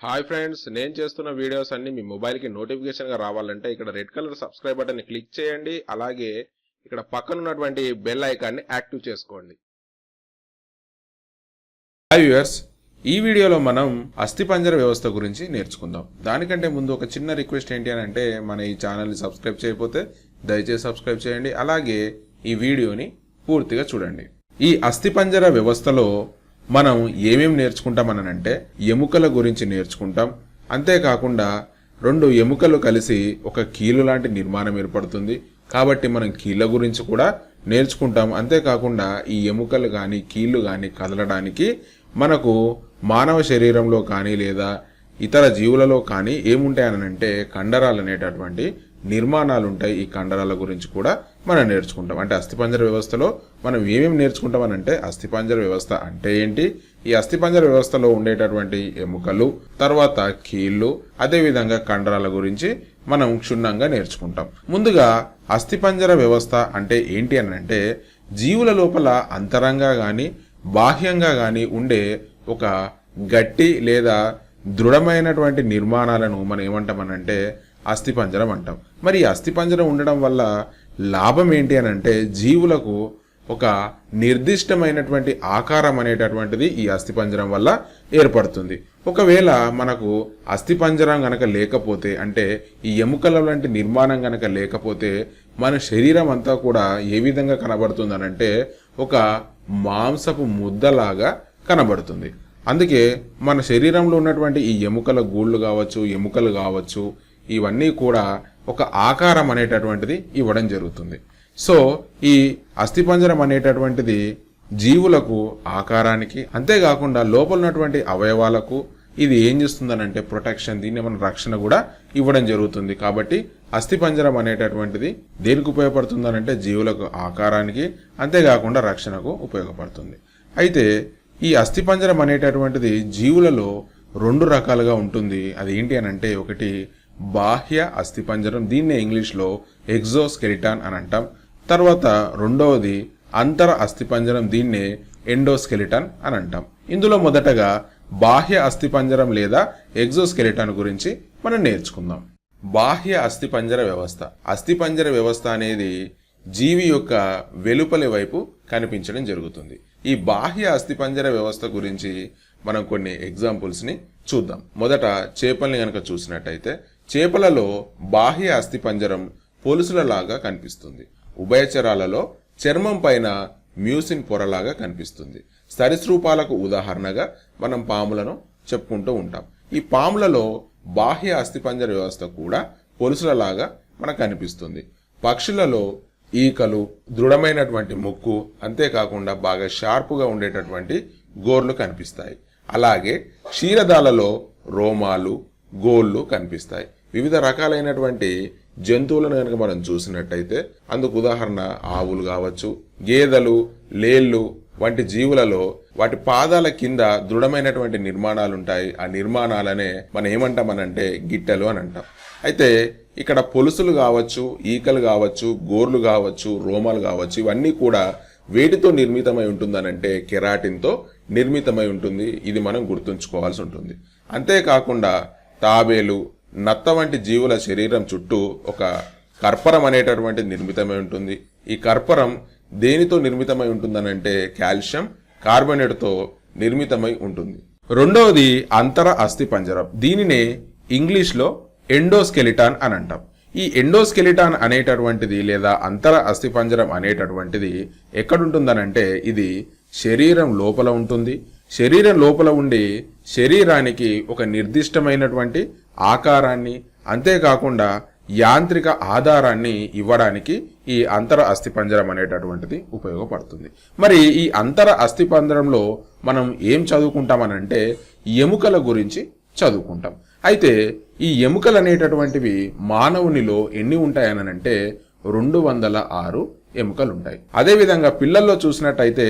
Hi friends నేను చేస్తున్న videos అన్ని మీ మొబైల్కి నోటిఫికేషన్గా రావాలంటే ఇక్కడ రెడ్ కలర్ సబ్స్క్రైబ్ బటన్ని క్లిక్ చేయండి అలాగే ఇక్కడ పక్కన ఉన్నటువంటి బెల్ ఐకాన్ని యాక్టివ్ చేసుకోండి. హాయ్ వ్యూయర్స్ ఈ వీడియోలో మనం అస్థిపంజర వ్యవస్థ గురించి నేర్చుకుందాం. దానికంటే ముందు ఒక చిన్న రిక్వెస్ట్ ఏంటి అని అంటే మన ఈ ఛానల్ని సబ్స్క్రైబ్ చేయకపోతే దయచేసి సబ్స్క్రైబ్ చేయండి అలాగే ఈ వీడియోని పూర్తిగా చూడండి. ఈ అస్థిపంజర వ్యవస్థలో మనం ఏమేమి నేర్చుకుంటామనంటే ఎముకల గురించి నేర్చుకుంటాం. అంతేకాకుండా రెండు ఎముకలు కలిసి ఒక కీలు లాంటి నిర్మాణం ఏర్పడుతుంది. కాబట్టి మనం కీళ్ళ గురించి కూడా నేర్చుకుంటాం. అంతేకాకుండా ఈ ఎముకలు కానీ కీళ్ళు కానీ కదలడానికి మనకు మానవ శరీరంలో కానీ లేదా ఇతర జీవులలో కానీ ఏముంటాయనంటే కండరాలు అనేటటువంటి నిర్మాణాలు ఉంటాయి ఈ కండరాల గురించి కూడా మనం నేర్చుకుంటాం. అంటే అస్థిపంజర వ్యవస్థలో మనం ఏమేమి నేర్చుకుంటామనంటే అస్థిపంజర వ్యవస్థ అంటే ఏంటి? ఈ అస్థిపంజర వ్యవస్థలో ఉండేటటువంటి ఎముకలు తర్వాత కీళ్ళు అదేవిధంగా కండరాల గురించి మనం క్షుణ్ణంగా నేర్చుకుంటాం. ముందుగా అస్థిపంజర వ్యవస్థ అంటే ఏంటి అని అంటే జీవుల లోపల అంతరంగా కానీ బాహ్యంగా కానీ ఉండే ఒక గట్టి లేదా దృఢమైనటువంటి నిర్మాణాలను మనం ఏమంటామనంటే అస్థిపంజరం అంటాం. మరి ఈ అస్థిపంజరం ఉండడం వల్ల లాభం ఏంటి అని అంటే జీవులకు ఒక నిర్దిష్టమైనటువంటి ఆకారం అనేటటువంటిది ఈ అస్థిపంజరం వల్ల ఏర్పడుతుంది. ఒకవేళ మనకు అస్థిపంజరం గనక లేకపోతే అంటే ఈ ఎముకల లాంటి నిర్మాణం గనక లేకపోతే మన శరీరం అంతా కూడా ఏ విధంగా కనబడుతుందనంటే ఒక మాంసపు ముద్దలాగా కనబడుతుంది. అందుకే మన శరీరంలో ఉన్నటువంటి ఈ ఎముకల గూళ్ళు కావచ్చు ఎముకలు కావచ్చు ఇవన్నీ కూడా ఒక ఆకారం అనేటటువంటిది ఇవ్వడం జరుగుతుంది. సో ఈ అస్థిపంజరం అనేటటువంటిది జీవులకు ఆకారానికి అంతేకాకుండా లోపల ఉన్నటువంటి అవయవాలకు ఇది ఏం చేస్తుందనంటే ప్రొటెక్షన్ దీన్ని మన రక్షణ కూడా ఇవ్వడం జరుగుతుంది. కాబట్టి అస్థిపంజరం అనేటటువంటిది దేనికి ఉపయోగపడుతుందనంటే జీవులకు ఆకారానికి అంతేకాకుండా రక్షణకు ఉపయోగపడుతుంది. అయితే ఈ అస్థిపంజరం అనేటటువంటిది జీవులలో రెండు రకాలుగా ఉంటుంది. అది ఏంటి అని అంటే ఒకటి బాహ్య అస్థిపంజరం దీన్నే ఇంగ్లీష్లో ఎగ్జోస్కెలిటాన్ అని అంటాం. తర్వాత రెండవది అంతర అస్థిపంజరం దీన్నే ఎండోస్కెలిటన్ అని అంటాం. ఇందులో మొదటగా బాహ్య అస్థిపంజరం లేదా ఎగ్జోస్కెలిటాన్ గురించి మనం నేర్చుకుందాం. బాహ్య అస్థిపంజర వ్యవస్థ. అస్థిపంజర వ్యవస్థ అనేది జీవి యొక్క వెలుపలి వైపు కనిపించడం జరుగుతుంది. ఈ బాహ్య అస్థిపంజర వ్యవస్థ గురించి మనం కొన్ని ఎగ్జాంపుల్స్ని చూద్దాం. మొదట చేపల్ని కనుక చూసినట్టయితే చేపలలో బాహ్య అస్థిపంజరం పొలుసులలాగా కనిపిస్తుంది. ఉభయచరాలలో చర్మం పైన మ్యూసిన్ పొరలాగా కనిపిస్తుంది. సరీసృపాలకు ఉదాహరణగా మనం పాములను చెప్పుకుంటూ ఉంటాం. ఈ పాములలో బాహ్య అస్థిపంజర వ్యవస్థ కూడా పొలుసులలాగా మనకు కనిపిస్తుంది. పక్షులలో ఈకలు దృఢమైనటువంటి ముక్కు అంతేకాకుండా బాగా షార్పుగా ఉండేటటువంటి గోర్లు కనిపిస్తాయి. అలాగే క్షీరదాలలో రోమాలు గోళ్ళు కనిపిస్తాయి. వివిధ రకాలైనటువంటి జంతువులను కనుక మనం చూసినట్టయితే అందుకు ఉదాహరణ ఆవులు కావచ్చు గేదెలు లేళ్ళు వంటి జీవులలో వాటి పాదాల కింద దృఢమైనటువంటి నిర్మాణాలు ఉంటాయి ఆ నిర్మాణాలనే మనం ఏమంటామనంటే గిట్టెలు అని అంటాం అయితే ఇక్కడ పొలుసులు కావచ్చు ఈకలు కావచ్చు గోర్లు కావచ్చు రోమాలు కావచ్చు ఇవన్నీ కూడా వేటితో నిర్మితమై ఉంటుందనంటే కెరాటిన్తో నిర్మితమై ఉంటుంది. ఇది మనం గుర్తుంచుకోవాల్సి ఉంటుంది. అంతేకాకుండా తాబేలు నత్త వంటి జీవుల శరీరం చుట్టూ ఒక కర్పరం అనేటటువంటి నిర్మితమై ఉంటుంది. ఈ కర్పరం దేనితో నిర్మితమై ఉంటుందనంటే కాల్షియం కార్బోనేట్తో నిర్మితమై ఉంటుంది. రెండవది అంతర అస్థి పంజరం దీనినే ఇంగ్లీష్లో ఎండోస్కెలిటాన్ అని అంటాం ఈ ఎండోస్కెలిటాన్ అనేటటువంటిది లేదా అంతర అస్థిపంజరం అనేటటువంటిది ఎక్కడుంటుందనంటే ఇది శరీరం లోపల ఉంటుంది. శరీరం లోపల ఉండి శరీరానికి ఒక నిర్దిష్టమైనటువంటి ఆకారాన్ని అంతేకాకుండా యాంత్రిక ఆధారాన్ని ఇవ్వడానికి ఈ అంతర అస్థిపంజరం అనేటటువంటిది ఉపయోగపడుతుంది. మరి ఈ అంతర అస్థిపంజరంలో మనం ఏం చదువుకుంటామనంటే ఎముకల గురించి చదువుకుంటాం. అయితే ఈ ఎముకలు అనేటటువంటివి మానవునిలో ఎన్ని ఉంటాయనంటే రెండు వందల ఆరు ఎముకలు ఉంటాయి అదేవిధంగా పిల్లల్లో చూసినట్టయితే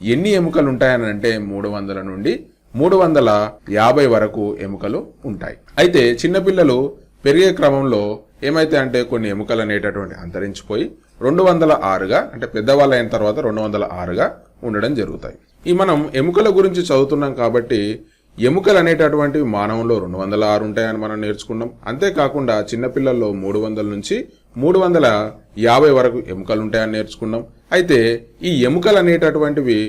ఎన్ని ఎముకలు ఉంటాయనంటే మూడు వందల నుండి మూడు వందల యాభై వరకు ఎముకలు ఉంటాయి. అయితే చిన్నపిల్లలు పెరిగే క్రమంలో ఏమైతే అంటే కొన్ని ఎముకలు అనేటటువంటి అంతరించిపోయి రెండు వందల ఆరుగా అంటే పెద్దవాళ్ళు అయిన తర్వాత రెండు వందల ఆరుగా ఉండడం జరుగుతాయి. ఈ మనం ఎముకల గురించి చదువుతున్నాం కాబట్టి ఎముకలు అనేటటువంటివి మానవంలో రెండు వందల ఆరు ఉంటాయని మనం నేర్చుకున్నాం. అంతేకాకుండా చిన్నపిల్లల్లో మూడు వందల నుంచి మూడు వందల యాభై వరకు ఎముకలు ఉంటాయని నేర్చుకున్నాం. అయితే ఈ ఎముకలు అనేటటువంటివి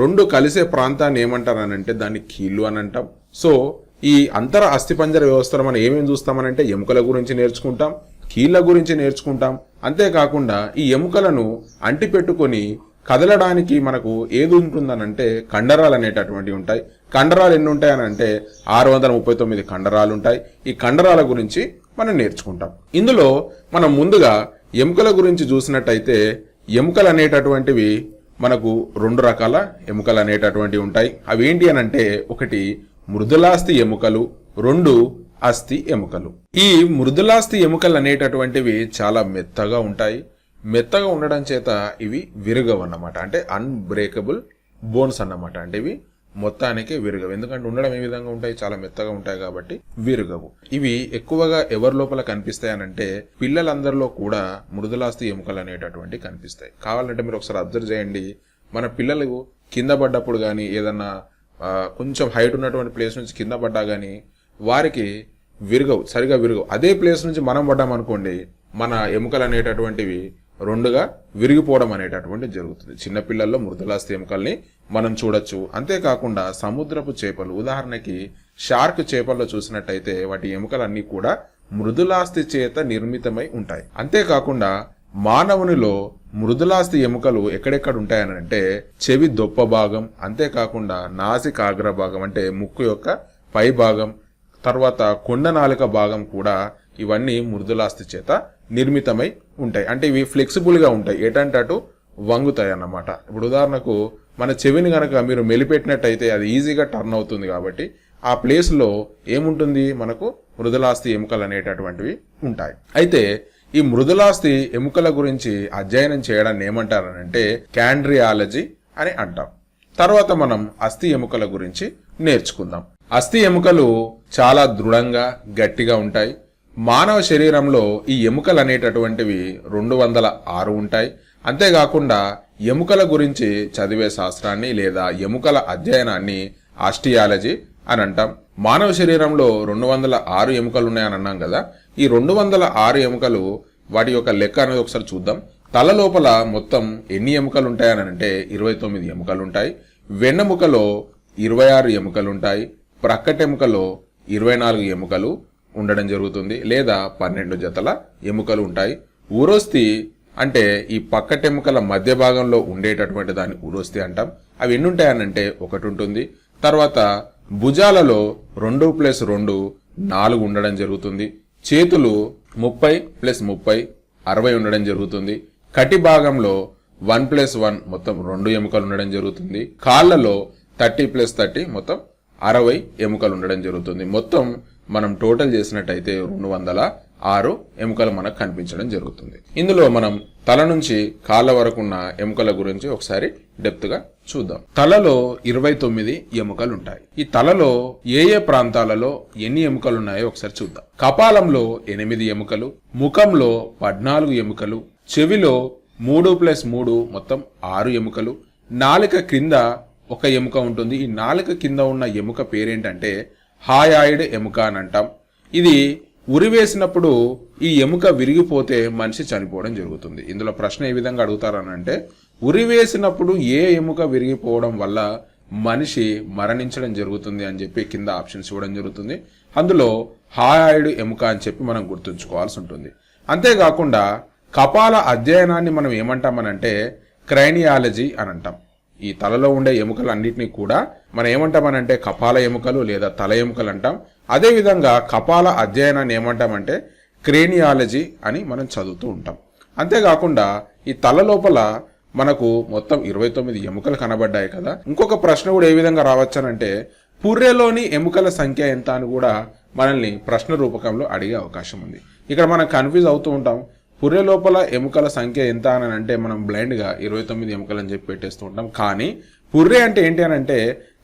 రెండు కలిసే ప్రాంతాన్ని ఏమంటారనంటే దాన్ని కీళ్ళు అని అంటాం సో ఈ అంతర అస్థిపంజర వ్యవస్థను మనం ఏమేమి చూస్తామనంటే ఎముకల గురించి నేర్చుకుంటాం కీళ్ళ గురించి నేర్చుకుంటాం. అంతేకాకుండా ఈ ఎముకలను అంటిపెట్టుకొని కదలడానికి మనకు ఏది ఉంటుందనంటే కండరాలు అనేటటువంటివి ఉంటాయి. కండరాలు ఎన్ని ఉంటాయనంటే ఆరు వందల ముప్పై తొమ్మిది కండరాలు ఉంటాయి. ఈ కండరాల గురించి మనం నేర్చుకుంటాం. ఇందులో మనం ముందుగా ఎముకల గురించి చూసినట్టయితే ఎముకలు అనేటటువంటివి మనకు రెండు రకాల ఎముకలు అనేటటువంటివి ఉంటాయి. అవి ఏంటి అని అంటే ఒకటి మృదులాస్థి ఎముకలు రెండు అస్థి ఎముకలు. ఈ మృదులాస్థి ఎముకలు అనేటటువంటివి చాలా మెత్తగా ఉంటాయి. మెత్తగా ఉండడం చేత ఇవి విరగవు అన్నమాట అంటే అన్బ్రేకబుల్ బోన్స్ అన్నమాట. అంటే ఇవి మొత్తానికి విరగవు. ఎందుకంటే ఉండడం ఏ విధంగా ఉంటాయి? చాలా మెత్తగా ఉంటాయి కాబట్టి విరగవు. ఇవి ఎక్కువగా ఎవరి లోపల కనిపిస్తాయి అని అంటే పిల్లలందరిలో కూడా మృదులాస్తి ఎముకలు అనేటటువంటి కనిపిస్తాయి. కావాలంటే మీరు ఒకసారి అబ్జర్వ్ చేయండి. మన పిల్లలు కింద పడ్డప్పుడు కానీ ఏదన్నా కొంచెం హైట్ ఉన్నటువంటి ప్లేస్ నుంచి కింద పడ్డా కానీ వారికి విరగవు సరిగా విరగవు. అదే ప్లేస్ నుంచి మనం పడ్డామనుకోండి మన ఎముకలు అనేటటువంటివి రెండుగా విరిగిపోవడం అనేటటువంటి జరుగుతుంది. చిన్నపిల్లల్లో మృదులాస్థి ఎముకల్ని మనం చూడొచ్చు. అంతేకాకుండా సముద్రపు చేపలు ఉదాహరణకి షార్క్ చేపల్లో చూసినట్టయితే వాటి ఎముకలన్నీ కూడా మృదులాస్థి చేత నిర్మితమై ఉంటాయి. అంతేకాకుండా మానవునిలో మృదులాస్థి ఎముకలు ఎక్కడెక్కడ ఉంటాయని అంటే చెవి దొప్ప భాగం అంతేకాకుండా నాసికాగ్ర భాగం అంటే ముక్కు యొక్క పై భాగం తర్వాత కొండ నాలుక భాగం కూడా ఇవన్నీ మృదులాస్థి చేత నిర్మితమై ఉంటాయి. అంటే ఇవి ఫ్లెక్సిబుల్గా ఉంటాయి. ఏటంటే అటు వంగుతాయి అన్నమాట. ఇప్పుడు ఉదాహరణకు మన చెవిని కనుక మీరు మెలిపెట్టినట్టయితే అది ఈజీగా టర్న్ అవుతుంది కాబట్టి ఆ ప్లేస్లో ఏముంటుంది? మనకు మృదులాస్థి ఎముకలు అనేటటువంటివి ఉంటాయి. అయితే ఈ మృదులాస్థి ఎముకల గురించి అధ్యయనం చేయడాన్ని ఏమంటారనంటే క్యాండ్రియాలజీ అని అంటాం. తర్వాత మనం అస్థి ఎముకల గురించి నేర్చుకుందాం. అస్థి ఎముకలు చాలా దృఢంగా గట్టిగా ఉంటాయి. మానవ శరీరంలో ఈ ఎముకలు అనేటటువంటివి రెండు వందల ఆరు ఉంటాయి. అంతేకాకుండా ఎముకల గురించి చదివే శాస్త్రాన్ని లేదా ఎముకల అధ్యయనాన్ని ఆస్టియాలజీ అని అంటాం. మానవ శరీరంలో రెండు వందల ఆరు ఎముకలు ఉన్నాయని అన్నాం కదా. ఈ రెండు వందల ఆరు ఎముకలు వాటి యొక్క లెక్క అనేది ఒకసారి చూద్దాం. తల లోపల మొత్తం ఎన్ని ఎముకలు ఉంటాయని అంటే ఇరవై తొమ్మిది ఎముకలు ఉంటాయి వెన్నెముకలో ఇరవై ఆరు ఎముకలు ఉంటాయి ప్రక్కటెముకలో ఇరవై నాలుగు ఎముకలు. ఉండడం జరుగుతుంది. లేదా పన్నెండు జతల ఎముకలు ఉంటాయి. ఊరోస్తి అంటే ఈ పక్కటెముకల మధ్య భాగంలో ఉండేటటువంటి దాన్ని ఊరోస్తి అంటాం. అవి ఎన్ని ఉంటాయనంటే ఒకటి ఉంటుంది తర్వాత భుజాలలో రెండు ప్లస్ రెండు నాలుగు ఉండడం జరుగుతుంది. చేతులు ముప్పై ప్లస్ ముప్పై అరవై ఉండడం జరుగుతుంది. కటి భాగంలో వన్ ప్లస్ వన్ మొత్తం రెండు ఎముకలు ఉండడం జరుగుతుంది. కాళ్ళలో థర్టీ ప్లస్ థర్టీ మొత్తం అరవై ఎముకలు ఉండడం జరుగుతుంది. మొత్తం మనం టోటల్ చేసినట్టయితే రెండు వందల ఆరు ఎముకలు మనకు కనిపించడం జరుగుతుంది. ఇందులో మనం తల నుంచి కాళ్ళ వరకు ఉన్న ఎముకల గురించి ఒకసారి డెప్త్గా చూద్దాం. తలలో ఇరవై తొమ్మిది ఎముకలు ఉంటాయి. ఈ తలలో ఏ ఏ ప్రాంతాలలో ఎన్ని ఎముకలు ఉన్నాయో ఒకసారి చూద్దాం. కపాలంలో ఎనిమిది ఎముకలు ముఖంలో పద్నాలుగు ఎముకలు చెవిలో మూడు ప్లస్ మూడు మొత్తం ఆరు ఎముకలు నాలుక క్రింద ఒక ఎముక ఉంటుంది. ఈ నాలుక కింద ఉన్న ఎముక పేరేంటంటే హాయాయిడ్ ఎముక అని అంటాం. ఇది ఉరివేసినప్పుడు ఈ ఎముక విరిగిపోతే మనిషి చనిపోవడం జరుగుతుంది. ఇందులో ప్రశ్న ఏ విధంగా అడుగుతారనంటే ఉరివేసినప్పుడు ఏ ఎముక విరిగిపోవడం వల్ల మనిషి మరణించడం జరుగుతుంది అని చెప్పి కింద ఆప్షన్స్ ఇవ్వడం జరుగుతుంది. అందులో హాయాయిడ్ ఎముక అని చెప్పి మనం గుర్తుంచుకోవాల్సి ఉంటుంది. అంతేకాకుండా కపాల అధ్యయనాన్ని మనం ఏమంటామనంటే క్రైనియాలజీ అని అంటాం. ఈ తలలో ఉండే ఎముకలన్నిటినీ కూడా మనం ఏమంటామనంటే కపాల ఎముకలు లేదా తల ఎముకలు అంటాం. అదేవిధంగా కపాల అధ్యయనాన్ని ఏమంటామంటే క్రేనియాలజీ అని మనం చదువుతూ ఉంటాం. అంతేకాకుండా ఈ తల లోపల మనకు మొత్తం ఇరవై తొమ్మిది ఎముకలు కనబడ్డాయి కదా. ఇంకొక ప్రశ్న కూడా ఏ విధంగా రావచ్చనంటే పుర్రెలోని ఎముకల సంఖ్య ఎంత అని కూడా మనల్ని ప్రశ్న రూపకంలో అడిగే అవకాశం ఉంది. ఇక్కడ మనం కన్ఫ్యూజ్ అవుతూ ఉంటాం. పుర్రె లోపల ఎముకల సంఖ్య ఎంత అని అంటే మనం బ్లైండ్గా ఇరవై తొమ్మిది ఎముకలు అని చెప్పి పెట్టేస్తూ ఉంటాం. కానీ పుర్రె అంటే ఏంటి అని అంటే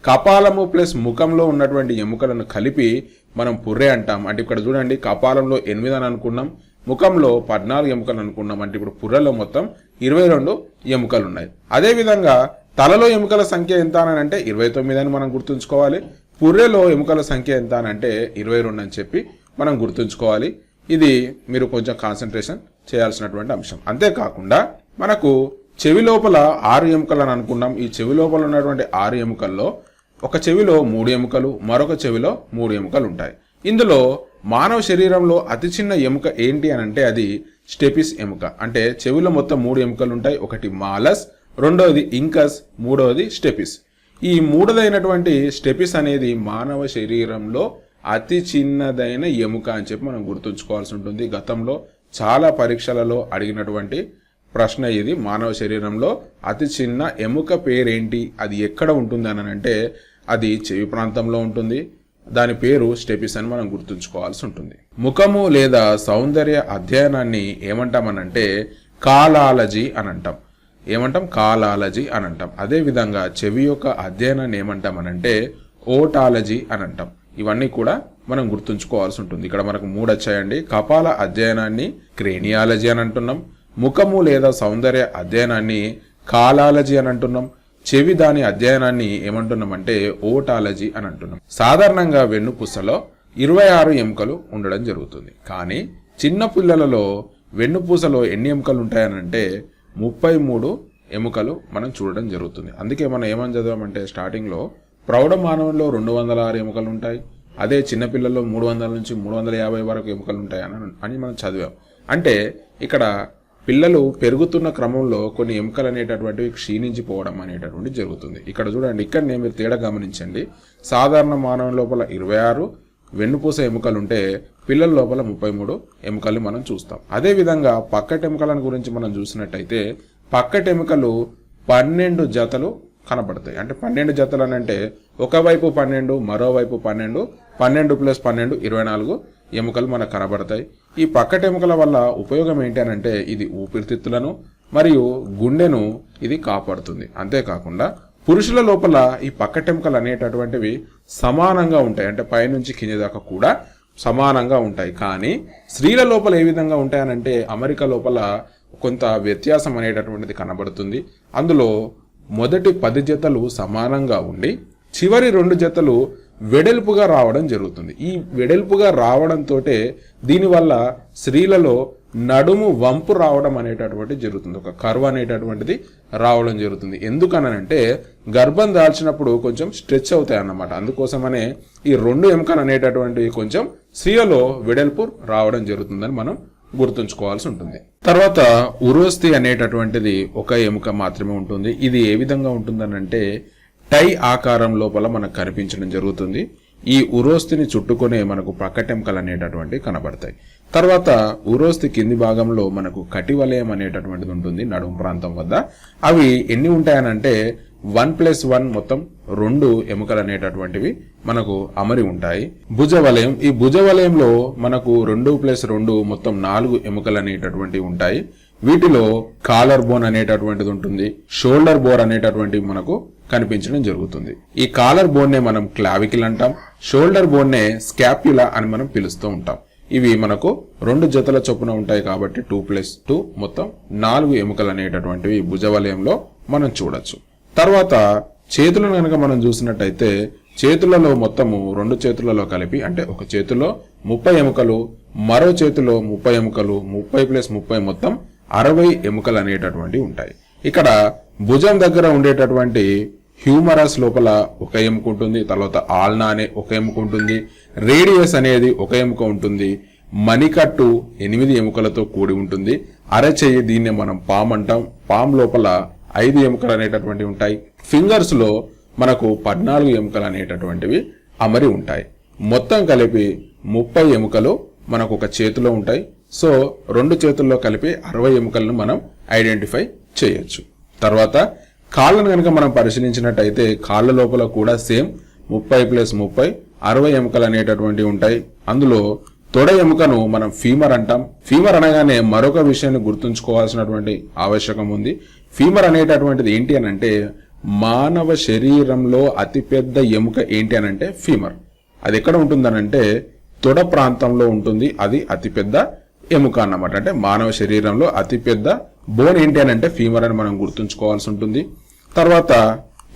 కపాలము ప్లస్ ముఖంలో ఉన్నటువంటి ఎముకలను కలిపి మనం పుర్రె అంటాం. అంటే ఇక్కడ చూడండి కపాలంలో ఎనిమిది అని అనుకున్నాం ముఖంలో పద్నాలుగు ఎముకలు అనుకున్నాం. అంటే ఇప్పుడు పుర్రెలో మొత్తం ఇరవై రెండు ఎముకలు ఉన్నాయి అదేవిధంగా తలలో ఎముకల సంఖ్య ఎంత అని అంటే ఇరవై తొమ్మిది అని మనం గుర్తుంచుకోవాలి. పుర్రెలో ఎముకల సంఖ్య ఎంత అని అంటే ఇరవై రెండు అని చెప్పి మనం గుర్తుంచుకోవాలి. ఇది మీరు కొంచెం కాన్సన్ట్రేషన్ చేయాల్సినటువంటి అంశం. అంతేకాకుండా మనకు చెవి లోపల ఆరు ఎముకలు అనుకున్నాం. ఈ చెవి లోపల ఉన్నటువంటి ఆరు ఎముకల్లో ఒక చెవిలో మూడు ఎముకలు మరొక చెవిలో మూడు ఎముకలు ఉంటాయి. ఇందులో మానవ శరీరంలో అతి చిన్న ఎముక ఏంటి అని అంటే అది స్టెపిస్ ఎముక. అంటే చెవిలో మొత్తం మూడు ఎముకలు ఉంటాయి. ఒకటి మాలస్ రెండవది ఇంకస్ మూడవది స్టెపిస్. ఈ మూడదైనటువంటి స్టెపిస్ అనేది మానవ శరీరంలో అతి చిన్నదైన ఎముక అని చెప్పి మనం గుర్తుంచుకోవాల్సి ఉంటుంది. గతంలో చాలా పరీక్షలలో అడిగినటువంటి ప్రశ్న ఇది. మానవ శరీరంలో అతి చిన్న ఎముక పేరేంటి? అది ఎక్కడ ఉంటుంది అని అంటే అది చెవి ప్రాంతంలో ఉంటుంది. దాని పేరు స్టెపిస్ అని మనం గుర్తుంచుకోవాల్సి ఉంటుంది. ముఖము లేదా సౌందర్య అధ్యయనాన్ని ఏమంటామనంటే కాలాలజీ అని అంటాం. ఏమంటాం? కాలాలజీ అని అంటాం. అదేవిధంగా చెవి యొక్క అధ్యయనాన్ని ఏమంటామనంటే ఓటాలజీ అని అంటాం. ఇవన్నీ కూడా మనం గుర్తుంచుకోవాల్సి ఉంటుంది. ఇక్కడ మనకు మూడు వచ్చాయండి కపాల అధ్యయనాన్ని క్రేనియాలజీ అని అంటున్నాం. ముఖము లేదా సౌందర్య అధ్యయనాన్ని కాలాలజీ అని అంటున్నాం. చెవి దాని అధ్యయనాన్ని ఏమంటున్నామంటే ఓటాలజీ అని అంటున్నాం. సాధారణంగా వెన్నుపూసలో ఇరవై ఆరు ఎముకలు ఉండడం జరుగుతుంది. కానీ చిన్న పిల్లలలో వెన్నుపూసలో ఎన్ని ఎముకలు ఉంటాయనంటే ముప్పై మూడు ఎముకలు మనం చూడడం జరుగుతుంది. అందుకే మనం ఏమని చదివామంటే స్టార్టింగ్లో ప్రౌఢ మానవుల్లో రెండు వందల ఆరు ఎముకలు ఉంటాయి అదే చిన్నపిల్లల్లో మూడు వందల నుంచి మూడు వందల యాభై వరకు ఎముకలు ఉంటాయి అని అని మనం చదివాం. అంటే ఇక్కడ పిల్లలు పెరుగుతున్న క్రమంలో కొన్ని ఎముకలు అనేటటువంటివి క్షీణించిపోవడం అనేటటువంటి జరుగుతుంది. ఇక్కడ చూడండి ఇక్కడ నేను మీరు తేడా గమనించండి. సాధారణ మానవ లోపల ఇరవై ఆరు వెన్నుపూస ఎముకలు ఉంటే పిల్లల లోపల ముప్పై మూడు ఎముకల్ని మనం చూస్తాం. అదేవిధంగా పక్కటెముకలను గురించి మనం చూసినట్టయితే పక్కటి ఎముకలు పన్నెండు జతలు కనబడతాయి. అంటే పన్నెండు జతలు అని అంటే ఒకవైపు పన్నెండు మరోవైపు పన్నెండు పన్నెండు ప్లస్ పన్నెండు ఇరవై నాలుగు ఎముకలు మనకు కనబడతాయి. ఈ పక్కటి ఎముకల వల్ల ఉపయోగం ఏంటి అని అంటే ఇది ఊపిరితిత్తులను మరియు గుండెను ఇది కాపాడుతుంది. అంతేకాకుండా పురుషుల లోపల ఈ పక్కటెముకలు అనేటటువంటివి సమానంగా ఉంటాయి. అంటే పైనుంచి కింది దాకా కూడా సమానంగా ఉంటాయి. కానీ స్త్రీల లోపల ఏ విధంగా ఉంటాయనంటే అమెరికా లోపల కొంత వ్యత్యాసం అనేటటువంటిది కనబడుతుంది. అందులో మొదటి పది జతలు సమానంగా ఉండి చివరి రెండు జతలు వెడల్పుగా రావడం జరుగుతుంది. ఈ వెడల్పుగా రావడంతో దీనివల్ల స్త్రీలలో నడుము వంపు రావడం అనేటటువంటి జరుగుతుంది. ఒక కర్వ్ అనేటటువంటిది రావడం జరుగుతుంది. ఎందుకనంటే గర్భం దాల్చినప్పుడు కొంచెం స్ట్రెచ్ అవుతాయి అన్నమాట. అందుకోసమనే ఈ రెండు ఎముకలు అనేటటువంటివి కొంచెం స్త్రీలలో వెడల్పు రావడం జరుగుతుందని మనం గుర్తుంచుకోవాల్సి ఉంటుంది. తర్వాత ఉరోస్తి అనేటటువంటిది ఒక ఎముక మాత్రమే ఉంటుంది. ఇది ఏ విధంగా ఉంటుందనంటే టై ఆకారం లోపల మనకు కనిపించడం జరుగుతుంది. ఈ ఉరోస్తిని చుట్టుకునే మనకు పక్కటెంకలు అనేటటువంటి కనబడతాయి. తర్వాత ఊరోస్తి కింది భాగంలో మనకు కటివలయం అనేటటువంటిది ఉంటుంది నడుము ప్రాంతం వద్ద. అవి ఎన్ని ఉంటాయనంటే వన్ ప్లస్ వన్ మొత్తం రెండు ఎముకలు అనేటటువంటివి మనకు అమరి ఉంటాయి. భుజవలయం ఈ భుజవలయంలో మనకు రెండు ప్లస్ రెండు మొత్తం నాలుగు ఎముకలు అనేటటువంటివి ఉంటాయి. వీటిలో కాలర్ బోన్ అనేటటువంటిది ఉంటుంది షోల్డర్ బోర్ అనేటటువంటివి మనకు కనిపించడం జరుగుతుంది. ఈ కాలర్ బోన్ నే మనం క్లావికిల్ అంటాం షోల్డర్ బోన్ నే స్కాప్యులా అని మనం పిలుస్తూ ఉంటాం. ఇవి మనకు రెండు జతల చొప్పున ఉంటాయి కాబట్టి టూ ప్లస్ టూ మొత్తం నాలుగు ఎముకలు అనేటటువంటివి భుజవలయంలో మనం చూడొచ్చు. తర్వాత చేతులను కనుక మనం చూసినట్టయితే చేతులలో మొత్తము రెండు చేతులలో కలిపి అంటే ఒక చేతిలో ముప్పై ఎముకలు మరో చేతిలో ముప్పై ఎముకలు ముప్పై ప్లస్ ముప్పై మొత్తం అరవై ఎముకలు అనేటటువంటివి ఉంటాయి. ఇక్కడ భుజం దగ్గర ఉండేటటువంటి హ్యూమరస్ లోపల ఒక ఎముక ఉంటుంది తర్వాత ఆల్నా అనే ఒక ఎముక ఉంటుంది రేడియస్ అనేది ఒక ఎముక ఉంటుంది. మణికట్టు ఎనిమిది ఎముకలతో కూడి ఉంటుంది. అరచేయి దీన్ని మనం పామ్ అంటాం. పామ్ లోపల ఐదు ఎముకలు అనేటటువంటివి ఉంటాయి. ఫింగర్స్లో మనకు పద్నాలుగు ఎముకలు అనేటటువంటివి అమరి ఉంటాయి. మొత్తం కలిపి ముప్పై ఎముకలు మనకు ఒక చేతిలో ఉంటాయి. సో రెండు చేతుల్లో కలిపి అరవై ఎముకలను మనం ఐడెంటిఫై చేయొచ్చు. తర్వాత కాళ్ళను కనుక మనం పరిశీలించినట్టయితే కాళ్ళ లోపల కూడా సేమ్ ముప్పై ప్లస్ ముప్పై అరవై ఎముకలు అనేటటువంటివి ఉంటాయి. అందులో తొడ ఎముకను మనం ఫీమర్ అంటాం. ఫీమర్ అనగానే మరొక విషయాన్ని గుర్తుంచుకోవాల్సినటువంటి ఆవశ్యకం ఉంది. ఫీమర్ అనేటటువంటిది ఏంటి అని అంటే మానవ శరీరంలో అతిపెద్ద ఎముక ఏంటి అని అంటే ఫీమర్. అది ఎక్కడ ఉంటుందనంటే తొడ ప్రాంతంలో ఉంటుంది. అది అతిపెద్ద ఎముక అన్నమాట. అంటే మానవ శరీరంలో అతిపెద్ద బోన్ ఏంటి అని అంటే ఫీమర్ అని మనం గుర్తుంచుకోవాల్సి ఉంటుంది. తర్వాత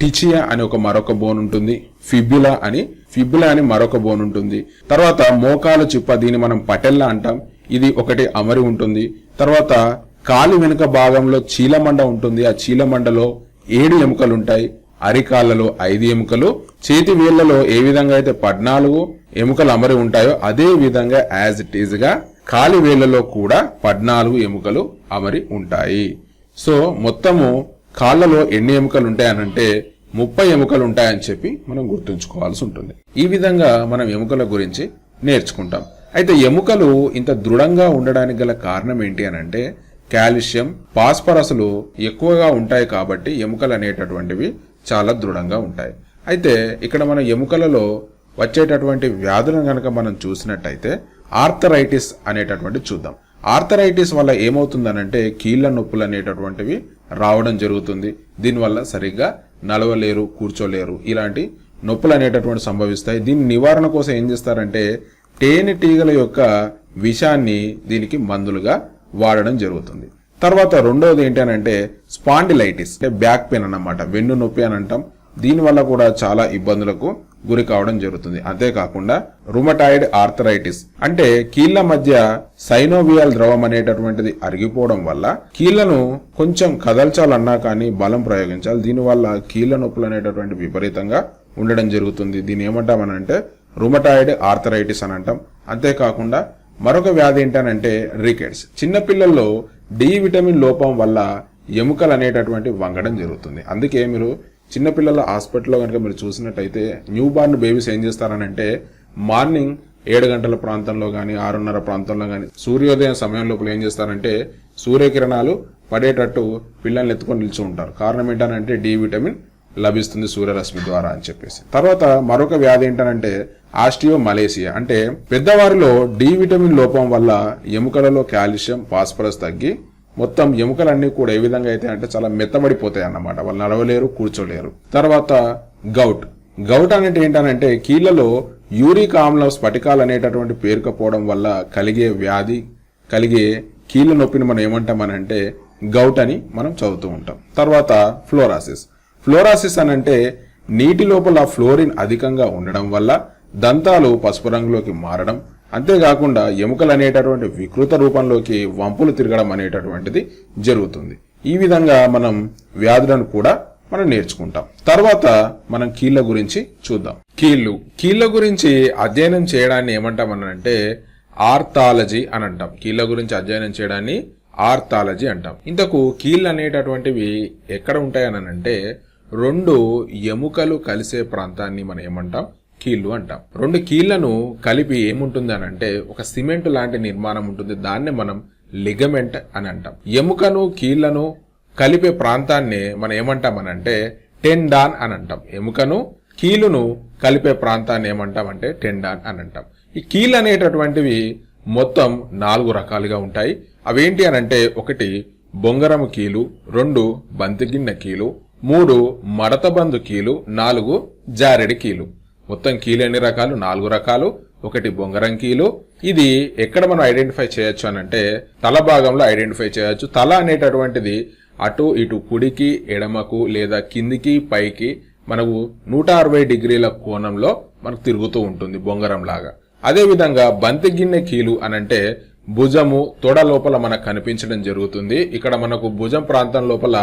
టిచియా అని ఒక మరొక బోన్ ఉంటుంది ఫిబ్యులా అని ఫిబ్యులా అని మరొక బోన్ ఉంటుంది. తర్వాత మోకాలు చిప్ప దీన్ని మనం పటెల్లా అంటాం. ఇది ఒకటి అమరి ఉంటుంది. తర్వాత కాలి వెనుక భాగంలో చీలమండ ఉంటుంది. ఆ చీలమండలో ఏడు ఎముకలు ఉంటాయి. అరికాళ్ళలో ఐదు ఎముకలు చేతి వేళ్ళలో ఏ విధంగా అయితే పద్నాలుగు ఎముకలు అమరి ఉంటాయో అదే విధంగా యాజ్ ఇట్ ఈజ్గా కాలి వేళ్ళలో కూడా పద్నాలుగు ఎముకలు అమరి ఉంటాయి. సో మొత్తము కాళ్ళలో ఎన్ని ఎముకలు ఉంటాయనంటే ముప్పై ఎముకలు ఉంటాయని చెప్పి మనం గుర్తుంచుకోవాల్సి ఉంటుంది. ఈ విధంగా మనం ఎముకల గురించి నేర్చుకుంటాం. అయితే ఎముకలు ఇంత దృఢంగా ఉండడానికి గల కారణం ఏంటి అని అంటే కాల్షియం పాస్పరస్లు ఎక్కువగా ఉంటాయి కాబట్టి ఎముకలు అనేటటువంటివి చాలా దృఢంగా ఉంటాయి. అయితే ఇక్కడ మన ఎముకలలో వచ్చేటటువంటి వ్యాధులను కనుక మనం చూసినట్టయితే ఆర్థరైటిస్ అనేటటువంటి చూద్దాం. ఆర్థరైటిస్ వల్ల ఏమవుతుందనంటే కీళ్ళ నొప్పులు అనేటటువంటివి రావడం జరుగుతుంది. దీనివల్ల సరిగ్గా నడవలేరు కూర్చోలేరు. ఇలాంటి నొప్పులు అనేటటువంటి సంభవిస్తాయి. దీని నివారణ కోసం ఏం చేస్తారంటే తేనెటీగల యొక్క విషాన్ని దీనికి మందులుగా వాడడం జరుగుతుంది. తర్వాత రెండవది ఏంటంటే స్పాండిలైటిస్ అంటే బ్యాక్ పెయిన్ అన్నమాట. వెన్ను నొప్పి అని అంటాం. దీనివల్ల కూడా చాలా ఇబ్బందులకు గురి కావడం జరుగుతుంది. అంతేకాకుండా రుమటాయిడ్ ఆర్థరైటిస్ అంటే కీళ్ళ మధ్య సైనోవియల్ ద్రవం అనేటటువంటిది అరిగిపోవడం వల్ల కీళ్ళను కొంచెం కదల్చాలన్నా కానీ బలం ప్రయోగించాలి. దీనివల్ల కీళ్ళ నొప్పులు అనేటటువంటి విపరీతంగా ఉండడం జరుగుతుంది. దీన్ని ఏమంటామనంటే రుమటాయిడ్ ఆర్థరైటిస్ అని అంటాం. అంతేకాకుండా మరొక వ్యాధి ఏంటనంటే రికెట్స్ చిన్నపిల్లల్లో డి విటమిన్ లోపం వల్ల ఎముకలు అనేటటువంటి వంగడం జరుగుతుంది. అందుకే మీరు చిన్నపిల్లల హాస్పిటల్లో కనుక మీరు చూసినట్టయితే న్యూ బార్న్ బేబీస్ ఏం చేస్తారనంటే మార్నింగ్ ఏడు గంటల ప్రాంతంలో కానీ ఆరున్నర ప్రాంతంలో కానీ సూర్యోదయం సమయం లోపల ఏం చేస్తారంటే సూర్యకిరణాలు పడేటట్టు పిల్లల్ని ఎత్తుకొని నిల్చు ఉంటారు. కారణం ఏంటనంటే డి విటమిన్ లభిస్తుంది సూర్యరశ్మి ద్వారా అని చెప్పేసి. తర్వాత మరొక వ్యాధి ఏంటనంటే ఆస్టియో మలేసియా అంటే పెద్దవారిలో డి విటమిన్ లోపం వల్ల ఎముకలలో కాల్షియం ఫాస్ఫరస్ తగ్గి మొత్తం ఎముకలన్నీ కూడా ఏ విధంగా అయితే అంటే చాలా మెత్తబడిపోతాయి అన్నమాట. వాళ్ళు నడవలేరు కూర్చోలేరు. తర్వాత గౌట్. గౌట్ అనేది ఏంటనంటే కీళ్ళలో యూరిక్ ఆమ్లం స్ఫటికాలు అనేటటువంటి పేరుకపోవడం వల్ల కలిగే వ్యాధి కలిగే కీళ్ళ నొప్పిని మనం ఏమంటామనంటే గౌట్ అని మనం చదువుతూ ఉంటాం. తర్వాత ఫ్లోరాసిస్. ఫ్లోరాసిస్ అని అంటే నీటి లోపల ఫ్లోరిన్ అధికంగా ఉండడం వల్ల దంతాలు పసుపు రంగులోకి మారడం అంతేకాకుండా ఎముకలు అనేటటువంటి వికృత రూపంలోకి వంపులు తిరగడం అనేటటువంటిది జరుగుతుంది. ఈ విధంగా మనం వ్యాధులను కూడా మనం నేర్చుకుంటాం. తర్వాత మనం కీళ్ళ గురించి చూద్దాం. కీళ్ళు. కీళ్ళ గురించి అధ్యయనం చేయడాన్ని ఏమంటాం అంటే ఆర్థాలజీ అని అంటాం. కీళ్ళ గురించి అధ్యయనం చేయడాన్ని ఆర్థాలజీ అంటాం. ఇంతకు కీళ్ళు అనేటటువంటివి ఎక్కడ ఉంటాయని అంటే రెండు ఎముకలు కలిసే ప్రాంతాన్ని మనం ఏమంటాం? కీళ్ళు అంటాం. రెండు కీళ్ళను కలిపి ఏముంటుంది అని అంటే ఒక సిమెంట్ లాంటి నిర్మాణం ఉంటుంది. దాన్నే మనం లిగమెంట్ అని అంటాం. ఎముకను కీళ్ళను కలిపే ప్రాంతాన్ని మనం ఏమంటామనంటే టెండాన్ అని అంటాం. ఎముకను కీలును కలిపే ప్రాంతాన్ని ఏమంటామంటే టెండాన్ అని అంటాం. ఈ కీళ్ళు అనేటటువంటివి మొత్తం నాలుగు రకాలుగా ఉంటాయి. అవేంటి అని అంటే ఒకటి బొంగరము కీలు రెండు బంతిగిన్నె కీలు మూడు మడతబందు కీలు నాలుగు జారెడి కీలు. మొత్తం కీలు ఎన్ని రకాలు? నాలుగు రకాలు. ఒకటి బొంగరం కీలు. ఇది ఎక్కడ మనం ఐడెంటిఫై చేయొచ్చు అని అంటే తల భాగంలో ఐడెంటిఫై చేయొచ్చు. తల అనేటటువంటిది అటు ఇటు కుడికి ఎడమకు లేదా కిందికి పైకి మనకు నూట అరవై డిగ్రీల కోణంలో మనకు తిరుగుతూ ఉంటుంది బొంగరం లాగా. అదేవిధంగా బంతి గిన్నె కీలు అనంటే భుజము తొడ లోపల మనకు కనిపించడం జరుగుతుంది. ఇక్కడ మనకు భుజం ప్రాంతం లోపల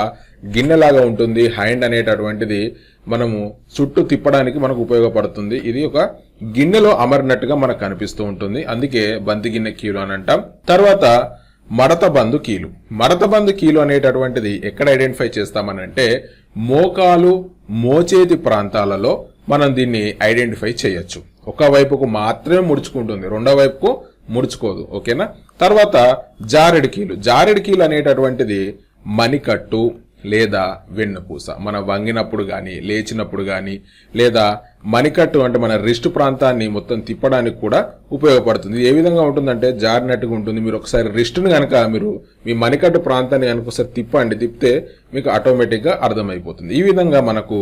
గిన్నెలాగా ఉంటుంది. హ్యాండ్ అనేటటువంటిది మనము చుట్టూ తిప్పడానికి మనకు ఉపయోగపడుతుంది. ఇది ఒక గిన్నెలో అమరినట్టుగా మనకు కనిపిస్తూ ఉంటుంది. అందుకే బంతి గిన్నె కీలు అని అంటాం. తర్వాత మడత బందు కీలు. మడత బందు కీలు అనేటటువంటిది ఎక్కడ ఐడెంటిఫై చేస్తామనంటే మోకాలు మోచేతి ప్రాంతాలలో మనం దీన్ని ఐడెంటిఫై చేయొచ్చు. ఒక వైపుకు మాత్రమే ముడుచుకుంటుంది. రెండో వైపుకు ముడుచుకోదు. ఓకేనా? తర్వాత జారెడు కీలు. జారెడు కీలు అనేటటువంటిది మణికట్టు లేదా వెన్నుపూస. మన వంగినప్పుడు కానీ లేచినప్పుడు కానీ లేదా మణికట్టు అంటే మన రిస్ట్ ప్రాంతాన్ని మొత్తం తిప్పడానికి కూడా ఉపయోగపడుతుంది. ఏ విధంగా ఉంటుందంటే జారినట్టుగా ఉంటుంది. మీరు ఒకసారి రిస్ట్ను కనుక మీరు మీ మణికట్టు ప్రాంతాన్ని కనుక ఒకసారి తిప్పండి తిప్పితే మీకు ఆటోమేటిక్గా అర్థమైపోతుంది. ఈ విధంగా మనకు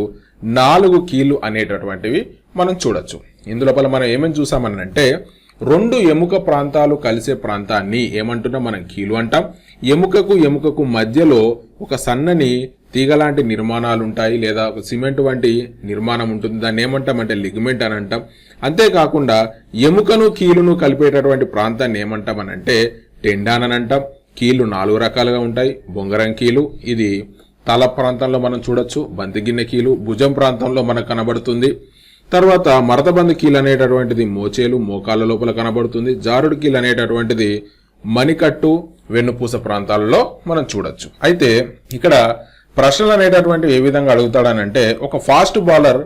నాలుగు కీళ్ళు అనేటటువంటివి మనం చూడొచ్చు. ఇందులోపల మనం ఏమేమి చూసామనంటే రెండు ఎముక ప్రాంతాలు కలిసే ప్రాంతాన్ని ఏమంటున్నా మనం కీలు అంటాం. ఎముకకు ఎముకకు మధ్యలో ఒక సన్నని తీగలాంటి నిర్మాణాలు ఉంటాయి లేదా ఒక సిమెంట్ వంటి నిర్మాణం ఉంటుంది. దాన్ని ఏమంటామంటే లిగ్మెంట్ అని అంటాం. అంతేకాకుండా ఎముకను కీలును కలిపేటటువంటి ప్రాంతాన్ని ఏమంటామనంటే టెండాన్ అని అంటాం. కీళ్ళు నాలుగు రకాలుగా ఉంటాయి. బొంగరం కీలు ఇది తల ప్రాంతంలో మనం చూడొచ్చు. బంతిగిన్నె కీలు భుజం ప్రాంతంలో మనకు కనబడుతుంది. తర్వాత మరతబంది కీలు అనేటటువంటిది మోచేలు మోకాళ్ళ లోపల కనబడుతుంది. జారుడు కీలు అనేటటువంటిది మణికట్టు వెన్నుపూస ప్రాంతాలలో మనం చూడొచ్చు. అయితే ఇక్కడ ప్రశ్నలు అనేటటువంటివి ఏ విధంగా అడుగుతాడనంటే ఒక ఫాస్ట్ బౌలర్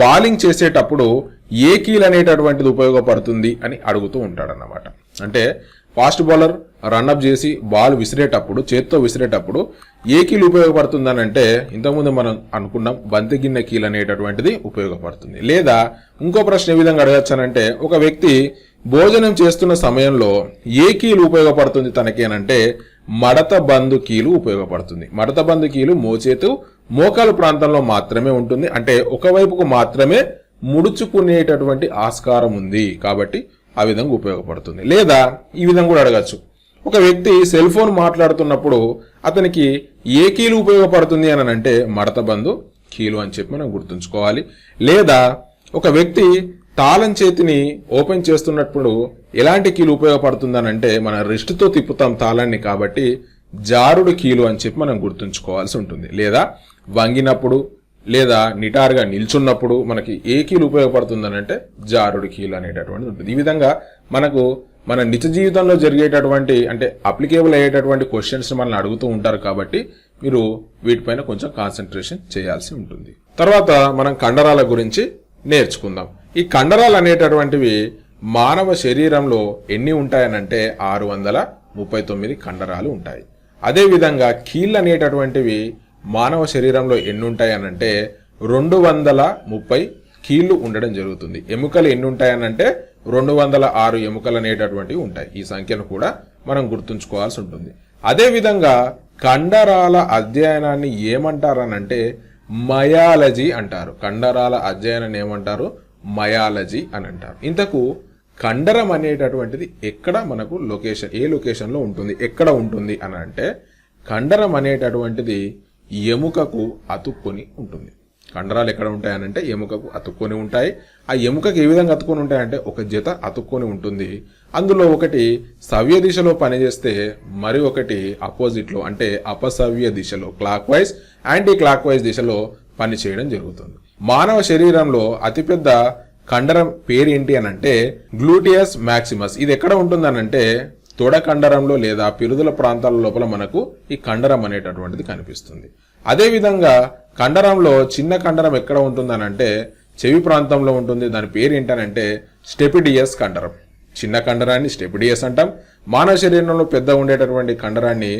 బాలింగ్ చేసేటప్పుడు ఏ కీల్ అనేటటువంటిది ఉపయోగపడుతుంది అని అడుగుతూ ఉంటాడన్నమాట. అంటే ఫాస్ట్ బౌలర్ రన్అప్ చేసి బాల్ విసిరేటప్పుడు చేత్తో విసిరేటప్పుడు ఏ కీలు ఉపయోగపడుతుందని అంటే ఇంతకుముందు మనం అనుకున్నాం బంతి గిన్నె కీలు అనేటటువంటిది ఉపయోగపడుతుంది. లేదా ఇంకో ప్రశ్న ఏ విధంగా అడగచ్చానంటే ఒక వ్యక్తి భోజనం చేస్తున్న సమయంలో ఏ కీలు ఉపయోగపడుతుంది తనకి మడత బందు కీలు ఉపయోగపడుతుంది. మడత బంధు కీలు మోచేతు మోకాలు ప్రాంతంలో మాత్రమే ఉంటుంది. అంటే ఒకవైపుకు మాత్రమే ముడుచుకునేటటువంటి ఆస్కారం ఉంది. కాబట్టి ఆ విధంగా ఉపయోగపడుతుంది. లేదా ఈ విధంగా కూడా అడగచ్చు. ఒక వ్యక్తి సెల్ ఫోన్ మాట్లాడుతున్నప్పుడు అతనికి ఏ కీలు ఉపయోగపడుతుంది అని అంటే మడత బంధు కీలు అని చెప్పి మనం గుర్తుంచుకోవాలి. లేదా ఒక వ్యక్తి తాళం చేతిని ఓపెన్ చేస్తున్నప్పుడు ఎలాంటి కీలు ఉపయోగపడుతుందని అంటే మన రిస్ట్తో తిప్పుతాం తాళాన్ని కాబట్టి జారుడు కీలు అని చెప్పి మనం గుర్తుంచుకోవాల్సి ఉంటుంది. లేదా వంగినప్పుడు లేదా నిటారుగా నిల్చున్నప్పుడు మనకి ఏ కీలు ఉపయోగపడుతుందని అంటే జారుడు కీలు అనేటటువంటిది ఉంటుంది. ఈ విధంగా మనకు మన నిజ జీవితంలో జరిగేటటువంటి అంటే అప్లికేబుల్ అయ్యేటటువంటి క్వశ్చన్స్ మనల్ని అడుగుతూ ఉంటారు కాబట్టి మీరు వీటిపైన కొంచెం కాన్సన్ట్రేషన్ చేయాల్సి ఉంటుంది. తర్వాత మనం కండరాల గురించి నేర్చుకుందాం. ఈ కండరాలు అనేటటువంటివి మానవ శరీరంలో ఎన్ని ఉంటాయనంటే ఆరు వందల ముప్పై తొమ్మిది కండరాలు ఉంటాయి. అదేవిధంగా కీళ్ళు అనేటటువంటివి మానవ శరీరంలో ఎన్ని ఉంటాయనంటే రెండు వందల ముప్పై కీళ్ళు ఉండడం జరుగుతుంది. ఎముకలు ఎన్ని ఉంటాయనంటే రెండు వందల ఆరు ఎముకలు అనేటటువంటివి ఉంటాయి. ఈ సంఖ్యను కూడా మనం గుర్తుంచుకోవాల్సి ఉంటుంది. అదేవిధంగా కండరాల అధ్యయనాన్ని ఏమంటారనంటే మయాలజీ అంటారు. కండరాల అధ్యయనాన్ని ఏమంటారు? మయాలజీ అని అంటారు ఇంతకు కండరం అనేటటువంటిది ఎక్కడ మనకు లొకేషన్ ఏ లొకేషన్లో ఉంటుంది ఎక్కడ ఉంటుంది అని అంటే కండరం అనేటటువంటిది ఎముకకు అతుక్కొని ఉంటుంది. కండరాలు ఎక్కడ ఉంటాయనంటే ఎముకకు అతుక్కొని ఉంటాయి. ఆ ఎముకకు ఏ విధంగా అతుక్కొని ఉంటాయంటే ఒక జత అతుక్కొని ఉంటుంది. అందులో ఒకటి సవ్య దిశలో పనిచేస్తే మరి ఒకటి అపోజిట్లో అంటే అపసవ్య దిశలో clockwise anti clock wise దిశలో పనిచేయడం జరుగుతుంది. మానవ శరీరంలో అతిపెద్ద కండరం పేరు ఏంటి అని అంటే గ్లూటియస్ మ్యాక్సిమస్ ఇది ఎక్కడ ఉంటుందనంటే తొడ కండరంలో లేదా పిరుదుల ప్రాంతాల లోపల మనకు ఈ కండరం అనేటటువంటిది కనిపిస్తుంది. అదేవిధంగా కండరంలో చిన్న కండరం ఎక్కడ ఉంటుందనంటే చెవి ప్రాంతంలో ఉంటుంది. దాని పేరు ఏంటనంటే స్టెపిడియస్ కండరం. చిన్న కండరాన్ని స్టెపిడియస్ అంటాం. మానవ శరీరంలో పెద్ద ఉండేటటువంటి కండరాన్ని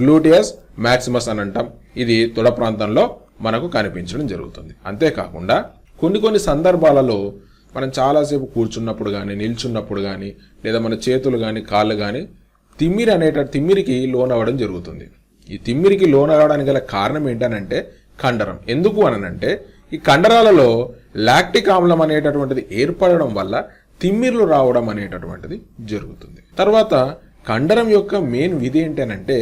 గ్లూటియస్ మ్యాక్సిమస్ అని అంటాం. ఇది తొడ ప్రాంతంలో మనకు కనిపించడం జరుగుతుంది. అంతేకాకుండా కొన్ని కొన్ని సందర్భాలలో మనం చాలాసేపు కూర్చున్నప్పుడు కానీ నిల్చున్నప్పుడు కానీ లేదా మన చేతులు కానీ కాళ్ళు కానీ తిమ్మిరి అనేట తిమ్మిరికి లోన్ అవ్వడం జరుగుతుంది. ఈ తిమ్మిరికి లోన్ అవ్వడానికి గల కారణం ఏంటనంటే కండరం. ఎందుకు అనంటే ఈ కండరాలలో లాక్టిక్ ఆమ్లం అనేటటువంటిది ఏర్పడడం వల్ల తిమ్మిర్లు రావడం అనేటటువంటిది జరుగుతుంది. తర్వాత కండరం యొక్క మెయిన్ విధి ఏంటనంటే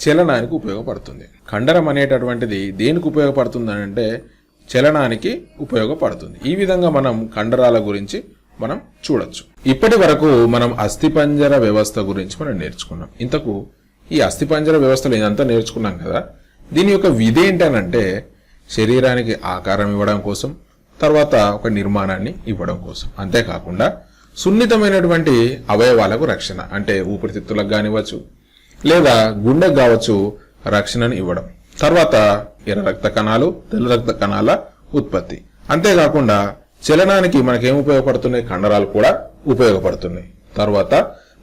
చలనానికి ఉపయోగపడుతుంది. కండరం అనేటటువంటిది దేనికి ఉపయోగపడుతుంది అంటే చలనానికి ఉపయోగపడుతుంది. ఈ విధంగా మనం కండరాల గురించి మనం చూడొచ్చు. ఇప్పటి వరకు మనం అస్థిపంజర వ్యవస్థ గురించి మనం నేర్చుకున్నాం. ఇంతకు ఈ అస్థిపంజర వ్యవస్థలు ఇదంతా నేర్చుకున్నాం కదా. దీని యొక్క విధి ఏంటనంటే శరీరానికి ఆకారం ఇవ్వడం కోసం తర్వాత ఒక నిర్మాణాన్ని ఇవ్వడం కోసం. అంతేకాకుండా సున్నితమైనటువంటి అవయవాలకు రక్షణ అంటే ఊపిరితిత్తులకు కానివ్వచ్చు లేదా గుండెకు కావచ్చు రక్షణను ఇవ్వడం. తర్వాత ఎర్ర రక్త కణాలు తెల్ల రక్త కణాల ఉత్పత్తి. అంతేకాకుండా చలనానికి మనకేం ఉపయోగపడుతున్నాయి? కండరాలు కూడా ఉపయోగపడుతున్నాయి. తర్వాత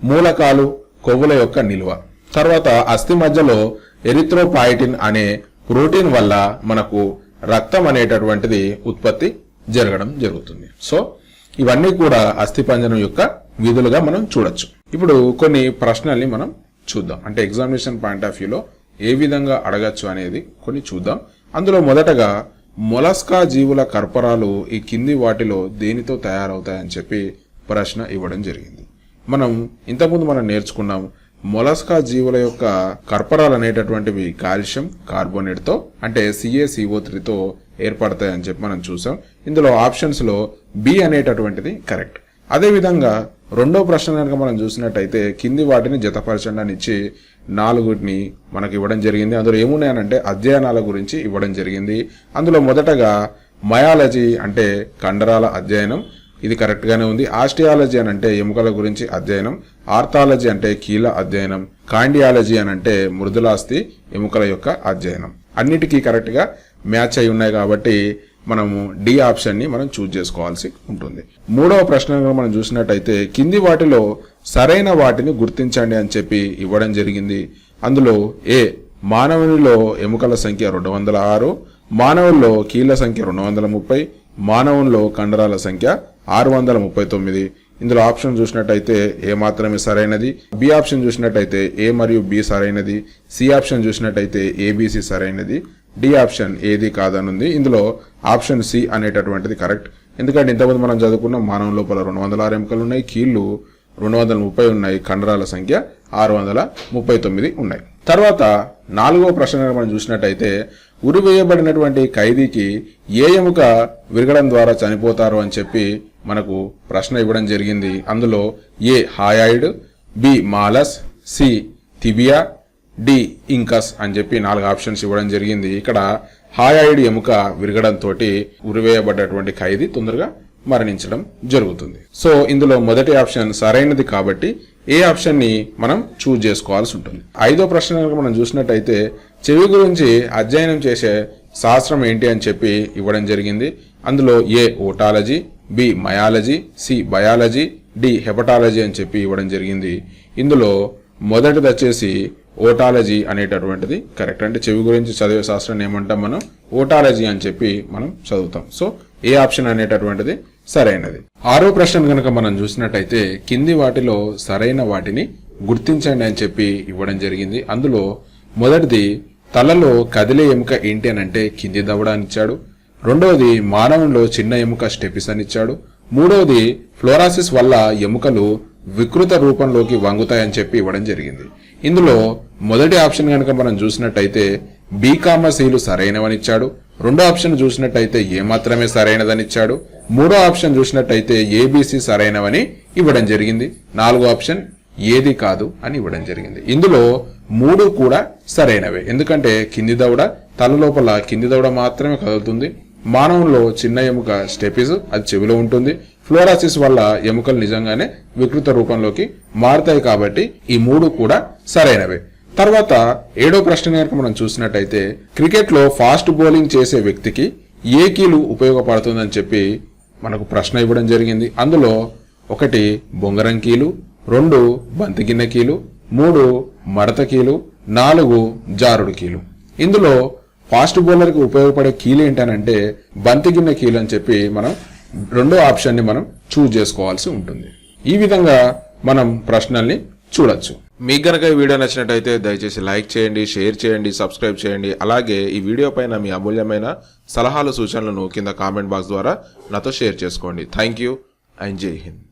మూలకాలు కొవ్వుల యొక్క నిల్వ. తర్వాత అస్థి మధ్యలో ఎరిథ్రోపాయిటిన్ అనే ప్రోటీన్ వల్ల మనకు రక్తం అనేటటువంటిది ఉత్పత్తి జరగడం జరుగుతుంది. సో ఇవన్నీ కూడా అస్థిపంజరం యొక్క విధులుగా మనం చూడొచ్చు. ఇప్పుడు కొన్ని ప్రశ్నల్ని మనం చూద్దాం. అంటే ఎగ్జామినేషన్ పాయింట్ ఆఫ్ వ్యూలో ఏ విధంగా అడగచ్చు అనేది కొన్ని చూద్దాం. అందులో మొదటగా మొలస్కా జీవుల కర్పరాలు ఈ కింది వాటిలో దేనితో తయారవుతాయని చెప్పి ప్రశ్న ఇవ్వడం జరిగింది. మనం ఇంతకుముందు మనం నేర్చుకున్నాం మొలస్కా జీవుల యొక్క కర్పరాలు అనేటటువంటివి కాల్షియం కార్బోనేట్తో అంటే సిఏసిఓ త్రీతో ఏర్పడతాయని చెప్పి మనం చూసాం. ఇందులో ఆప్షన్స్లో బి అనేటటువంటిది కరెక్ట్. అదేవిధంగా రెండో ప్రశ్న కనుక మనం చూసినట్టయితే కింది వాటిని జతపరచండి అని ఇచ్చి నాలుగుటిని మనకి ఇవ్వడం జరిగింది. అందులో ఏమున్నాయనంటే అధ్యయనాల గురించి ఇవ్వడం జరిగింది. అందులో మొదటగా మయాలజీ అంటే కండరాల అధ్యయనం. ఇది కరెక్ట్గానే ఉంది. ఆస్టియాలజీ అని అంటే ఎముకల గురించి అధ్యయనం. ఆర్థాలజీ అంటే కీల అధ్యయనం. కాండియాలజీ అని అంటే మృదులాస్తి ఎముకల యొక్క అధ్యయనం. అన్నిటికీ కరెక్ట్గా మ్యాచ్ అయి ఉన్నాయి కాబట్టి మనము డి ఆప్షన్ని మనం చూజ్ చేసుకోవాల్సి ఉంటుంది. మూడవ ప్రశ్న మనం చూసినట్టయితే కింది వాటిలో సరైన వాటిని గుర్తించండి అని చెప్పి ఇవ్వడం జరిగింది. అందులో ఏ మానవునిలో ఎముకల సంఖ్య రెండు వందల ఆరు మానవుల్లో కీళ్ళ సంఖ్య రెండు వందల ముప్పై మానవుల్లో కండరాల సంఖ్య ఆరు వందల ముప్పై తొమ్మిది. ఇందులో ఆప్షన్ చూసినట్టయితే ఏ మాత్రమే సరైనది. బి ఆప్షన్ చూసినట్టయితే ఏ మరియు బి సరైనది. సి ఆప్షన్ చూసినట్టయితే ఏబిసి సరైనది. డి ఆప్షన్ ఏది కాదనుంది. ఇందులో ఆప్షన్ సి అనేటటువంటిది కరెక్ట్. ఎందుకంటే ఇంతకుముందు మనం చదువుకున్న మానవ లోపల రెండు వందల ఆరు ఎముకలు ఉన్నాయి కీళ్ళు రెండు వందల ముప్పై ఉన్నాయి కండరాల సంఖ్య ఆరు వందల ముప్పై తొమ్మిది ఉన్నాయి. తర్వాత నాలుగో ప్రశ్న మనం చూసినట్టయితే ఉరివేయబడినటువంటి ఖైదీకి ఏ ఎముక విరగడం ద్వారా చనిపోతారు అని చెప్పి మనకు ప్రశ్న ఇవ్వడం జరిగింది. అందులో A hyoid B malleus C tibia D incus అని చెప్పి నాలుగు ఆప్షన్స్ ఇవ్వడం జరిగింది. ఇక్కడ హాయాయిడ్ ఎముక విరగడంతో ఉరివేయబడ్డటువంటి ఖైదీ తొందరగా మరణించడం జరుగుతుంది. సో ఇందులో మొదటి ఆప్షన్ సరైనది కాబట్టి ఏ ఆప్షన్ని మనం చూజ్ చేసుకోవాల్సి ఉంటుంది. ఐదో ప్రశ్న మనం చూసినట్టయితే చెవి గురించి అధ్యయనం చేసే శాస్త్రం ఏంటి అని చెప్పి ఇవ్వడం జరిగింది. అందులో A otology B myology C biology D hepatology అని చెప్పి ఇవ్వడం జరిగింది. ఇందులో మొదటిది వచ్చేసి ఓటాలజీ అనేటటువంటిది కరెక్ట్. అంటే చెవి గురించి చదివే శాస్త్రాన్ని ఏమంటాం మనం? ఓటాలజీ అని చెప్పి మనం చదువుతాం. సో ఏ ఆప్షన్ అనేటటువంటిది సరైనది. ఆరో ప్రశ్న కనుక మనం చూసినట్టయితే కింది వాటిలో సరైన వాటిని గుర్తించండి అని చెప్పి ఇవ్వడం జరిగింది. అందులో మొదటిది తలలో కదిలే ఎముక ఏంటి అని అంటే కింది దవడ ఇచ్చాడు. రెండవది మానవుల్లో చిన్న ఎముక స్టెపిస్ అని ఇచ్చాడు. మూడవది ఫ్లోరాసిస్ వల్ల ఎముకలు వికృత రూపంలోకి వంగుతాయని చెప్పి ఇవ్వడం జరిగింది. ఇందులో మొదటి ఆప్షన్ కనుక మనం చూసినట్టయితే బీకామసీలు సరైనవని ఇచ్చాడు. రెండో ఆప్షన్ చూసినట్టయితే ఏ మాత్రమే సరైనదని ఇచ్చాడు. మూడో ఆప్షన్ చూసినట్టయితే ఏబీసీ సరైనవని ఇవ్వడం జరిగింది. నాలుగో ఆప్షన్ ఏది కాదు అని ఇవ్వడం జరిగింది. ఇందులో మూడు కూడా సరైనవే. ఎందుకంటే కింది దవడ తల లోపల కింది దవడ మాత్రమే కదులుతుంది. మానవంలో చిన్న ఎముక స్టెపిస్ అది చెవిలో ఉంటుంది. ఫ్లోరాసిస్ వల్ల ఎముకలు నిజంగానే వికృత రూపంలోకి మారుతాయి కాబట్టి ఈ మూడు కూడా సరైనవే. తర్వాత ఏడో ప్రశ్న కనుక మనం చూసినట్టయితే క్రికెట్లో ఫాస్ట్ బౌలింగ్ చేసే వ్యక్తికి ఏ కీలు ఉపయోగపడుతుందని చెప్పి మనకు ప్రశ్న ఇవ్వడం జరిగింది. అందులో ఒకటి బొంగరం కీలు రెండు బంతిగిన్నె కీలు మూడు మడత కీలు నాలుగు జారుడు కీలు. ఇందులో ఫాస్ట్ బౌలర్కి ఉపయోగపడే కీలు ఏంటనంటే బంతిగిన్నె కీలు అని చెప్పి మనం రెండో ఆప్షన్ని మనం చూజ్ చేసుకోవాల్సి ఉంటుంది. ఈ విధంగా మనం ప్రశ్నల్ని చూడొచ్చు. మీకు గనక ఈ వీడియో నచ్చినట్టయితే దయచేసి లైక్ చేయండి షేర్ చేయండి సబ్స్క్రైబ్ చేయండి. అలాగే ఈ వీడియో పైన మీ అమూల్యమైన సలహాలు సూచనలను కింద కామెంట్ బాక్స్ ద్వారా నాతో షేర్ చేసుకోండి. థ్యాంక్ యూ అండ్ జై హింద్.